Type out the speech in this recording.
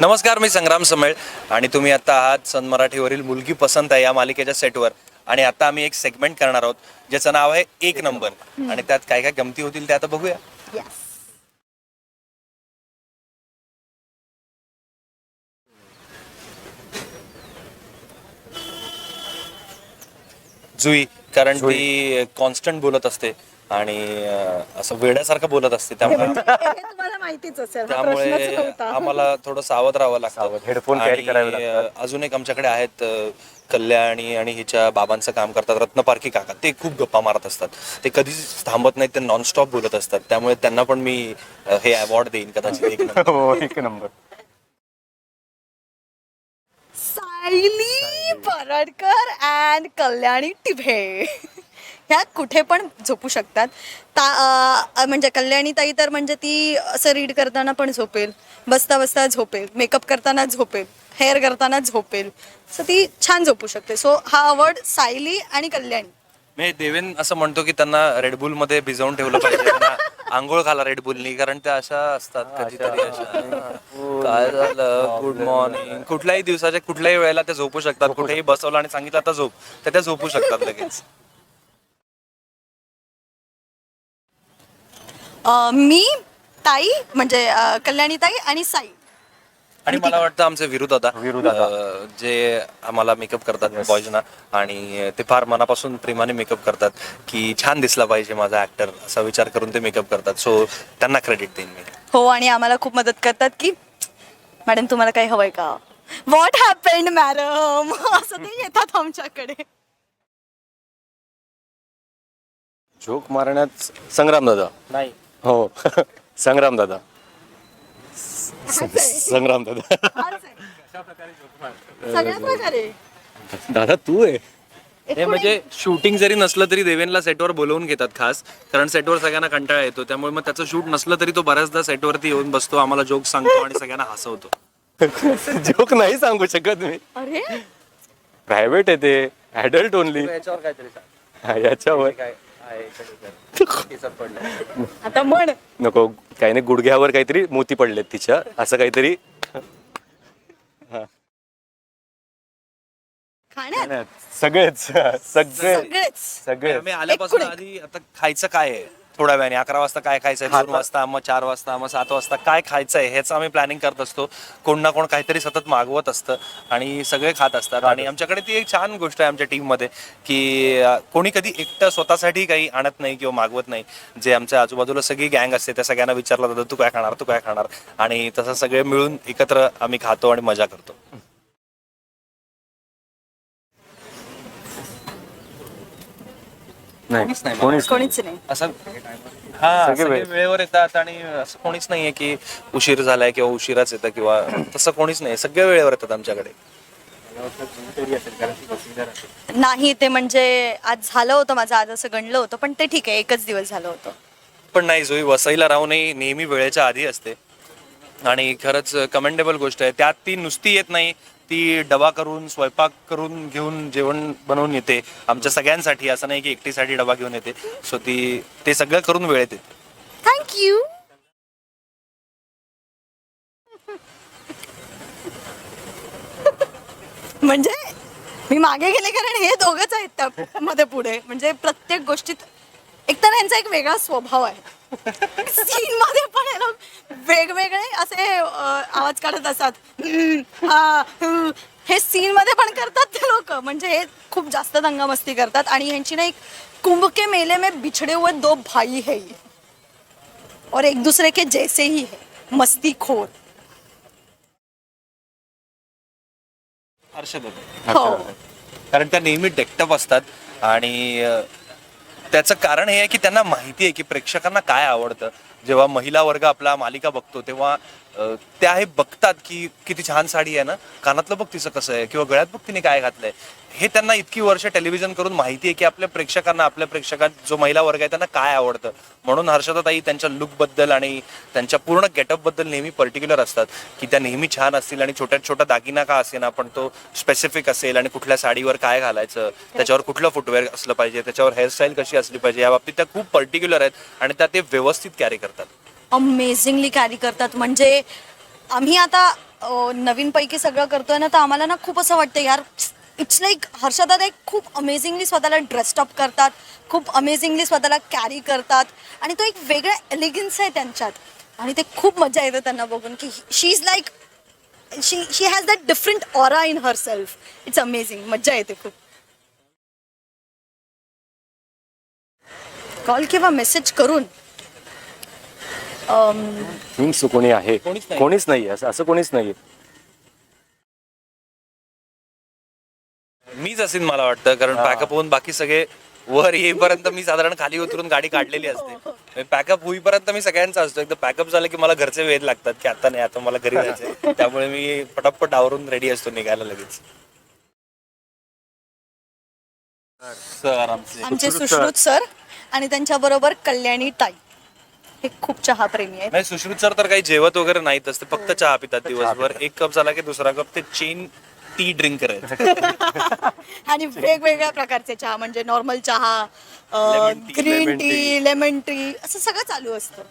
नमस्कार मी संग्राम समेळ आणि तुम्ही आता आहात सन मराठीवरील मुलगी पसंत आहे या मालिकेच्या सेटवर. आणि आता आम्ही एक सेगमेंट करणार आहोत ज्याचं नाव आहे एक नंबर. आणि त्यात काय काय गमती होतील ते आता बघूया. जुई कारण ती कॉन्स्टंट बोलत असते आणि असं वेड्यासारखं बोलत असते त्यामुळे. तुम्हाला माहितीच असेल हा प्रश्नच त्यामुळे नव्हता. आम्हाला थोडं सावध राहावं लागतं. सावध. हेडफोन carry आणि, करावे लागतात. अ, अजून एक आमच्याकडे आहेत अ, कल्याणी आणि हिच्या बाबांचं काम करतात रत्नपारखी काका. ते खूप गप्पा मारत असतात. ते कधीच थांबत नाहीत ते नॉनस्टॉप बोलत असतात. त्यामुळे त्यांना पण मी अ, हे अवॉर्ड देईन कदाचित एक नंबर. हो एक नंबर. सायली पराडकर अँड कल्याणी टिभे. ह्या कुठे पण झोपू शकतात. ता म्हणजे कल्याणी ताई तर म्हणजे ती असं रीड करताना पण झोपेल. बसता बसता झोपेल. मेकअप करताना झोपेल. हेअर करताना झोपेल. सो ती छान झोपू शकते. सो हा अवॉर्ड सायली आणि कल्याणी. मी देवेन असं म्हणतो की त्यांना रेडबुलमध्ये भिजवून ठेवलं पाहिजे. त्यांना आंघोळ घाला रेडबुलनी कारण त्या अशा असतात कधीतरी अशा काय झालं? गुड मॉर्निंग कुठल्याही दिवसाच्या कुठल्याही वेळेला त्या झोपू शकतात. कुठेही बसवलं आणि सांगितलं आता झोप तर त्या झोपू शकतात लगेच. अं, मी ताई म्हणजे अं, कल्याणी ताई आणि साई. आणि मला वाटतं आमचे विरू दादा विरू दादा. अं, जे आम्हाला मेकअप करतात बॉयजना आणि ते फार मनापासून प्रेमाने मेकअप करतात की छान दिसला पाहिजे माझा ऍक्टर असा विचार करून ते मेकअप करतात. सो त्यांना क्रेडिट देईन मी. हो आणि आम्हाला खूप मदत करतात की मॅडम तुम्हाला काही हवंय का? व्हॉट हॅपेंड मॅडम असं ते येतात आमच्याकडे. जोक मारण्यात संग्राम दादा. नाही. हो. संग्राम दादा. संग्राम दादा. सगळ्या प्रकारे. दादा तू आहे हे म्हणजे शूटिंग जरी नसलं तरी देवेनला सेटवर बोलवून घेतात खास कारण सेटवर सगळ्यांना कंटाळा येतो त्यामुळे मग त्याचं शूट नसलं तरी तो बऱ्याचदा सेटवरती येऊन बसतो आम्हाला जोक सांगतो आणि सगळ्यांना हसवतो. जोक नाही सांगू शकत मी. अरे? प्रायव्हेट आहे ते ऍडल्ट ओनली याच्यावर काहीतरी याच्यावर. आता म्हण. नको काही नाही गुडघ्यावर काहीतरी मोती पडलेत तिच्या. असं काहीतरी. खाण्यात. सगळेच सगळे सगळेच. सगळे आल्यापासून आधी आता खायचं काय आहे? थोड्या वेळाने. अकरा वाजता काय खायचंय दोन वाजता मग चार वाजता मग सात वाजता काय खायचंय ह्याचं आम्ही प्लॅनिंग करत असतो. कोण ना कोण काहीतरी सतत मागवत असतं आणि सगळे खात असतात. आणि आमच्याकडे ती एक छान गोष्ट आहे आमच्या टीममध्ये की अं, कोणी कधी एकटं स्वतःसाठी काही आणत नाही किंवा मागवत नाही. जे आमच्या आजूबाजूला सगळी गँग असते त्या सगळ्यांना विचारलं जातं तू काय खाणार? तू काय खाणार? आणि तसं सगळे मिळून एकत्र आम्ही खातो आणि मजा करतो. नाही. कोणीच कोणीच नाही. असं हा सगळे सगळे वेळ- वेळेवर येतात आणि असं कोणीच नाहीये की उशीर झालाय किंवा उशिराच येतं किंवा तसं कोणीच नाही. सगळे वेळेवर येतात आमच्याकडे. नाही ते म्हणजे आज झालं होतं माझं आज असं गणलं होतं पण ते ठीक आहे एकच दिवस झालं होतं. पण नाही जोई वसईला राहूनही नेहमी वेळेच्या आधी असते. आणि खरंच कमेंडेबल गोष्ट आहे. त्यात ती नुसती येत नाही. ती डबा करून स्वयंपाक करून घेऊन जेवण बनवून येते. आमच्या सगळ्यांसाठी असं नाही की एकटीसाठी डबा घेऊन येते. सो ती ते सगळं करून वेळेत येते. थँक्यू म्हणजे मी मागे गेले कारण हे दोघच आहेत त्या मध्ये पुढे. म्हणजे प्रत्येक गोष्टीत एक तर यांचा एक वेगळा स्वभाव आहे. सीन मध्ये पण हे लोक वेगवेगळे असे अं, आवाज काढत असतात. हम्म, हा, हम्म. हे सीन मध्ये पण करतात ते लोक. म्हणजे हे खूप जास्त दंगामस्ती करतात आणि ह्यांची ना एक कुंभ के मेले में बिछड़े हुए दो भाई है ये. और एक दूसरे के जैसे ही है. मस्ती खोर. हर्षद होते हो कारण त्या नेहमी डेक्टप असतात आणि अ, त्याचं कारण हे आहे की त्यांना माहिती आहे की प्रेक्षकांना काय आवडतं. जेव्हा महिला वर्ग आपला मालिका बघतो तेव्हा त्या हे बघतात की किती छान साडी आहे ना. कानातलं बघ तिचं कसं आहे किंवा गळ्यात बघ तिने काय घातलंय. हे त्यांना इतकी वर्ष टेलिव्हिजन करून माहिती आहे की आपल्या प्रेक्षकांना आपल्या प्रेक्षकात जो महिला वर्ग आहे त्यांना काय आवडतं. म्हणून हर्षदाताई त्यांच्या लुकबद्दल आणि त्यांच्या पूर्ण गेटअपबद्दल नेहमी पर्टिक्युलर असतात की त्या नेहमी छान असतील आणि छोट्या छोटा दागिना का असेना पण तो स्पेसिफिक असेल आणि कुठल्या साडीवर काय घालायचं त्याच्यावर कुठलं फुटवेअर असलं पाहिजे त्याच्यावर हेअरस्टाईल कशी असली पाहिजे या बाबतीत त्या खूप पर्टिक्युलर आहेत आणि त्या ते व्यवस्थित कॅरी करतात. अमेझिंगली कॅरी करतात. म्हणजे आम्ही आता अं, नवीनपैकी सगळं करतोय ना तर आम्हाला ना खूप असं वाटतं यार इट्स लाईक हर्षदा एक खूप अमेझिंगली स्वतःला ड्रेस्टअप करतात खूप अमेझिंगली स्वतःला कॅरी करतात आणि तो एक वेगळा एलिगन्स आहे त्यांच्यात. आणि ते खूप मजा येते त्यांना बघून की she is like she she has that different aura in herself it's amazing मज्जा येते खूप. कॉल किंवा मेसेज करून अम, मीन्स कोणी आहे? कोणीच नाही. नाही असं असं कोणीच नाही मीच असेल मला वाटतं कारण पॅकअप होऊन बाकी सगळे वर येईपर्यंत मी साधारण खाली उतरून गाडी काढलेली असते. पॅकअप होईपर्यंत मी सगळ्यांचा असतो. एकदा पॅकअप झालं की मला घरचे वेध लागतात की आता नाही आता मला घरी जायचंय. त्यामुळे मी पटापट आवरून रेडी असतो निघायला लगेच. सर आमचे आमचे सुश्रुत सर आणि त्यांच्याबरोबर कल्याणी ताई. हे खूप चहा प्रेमी आहेत. नाही सुश्रुत सर तर काही जेवत वगैरे नाहीत असते फक्त चहा पितात दिवसभर. एक कप झाला की दुसरा कप ते चेन टी ड्रिंक करायचं आणि वेगवेगळ्या प्रकारचे चहा म्हणजे नॉर्मल चहा ग्रीन टी लेमन टी असं सगळं चालू असतं.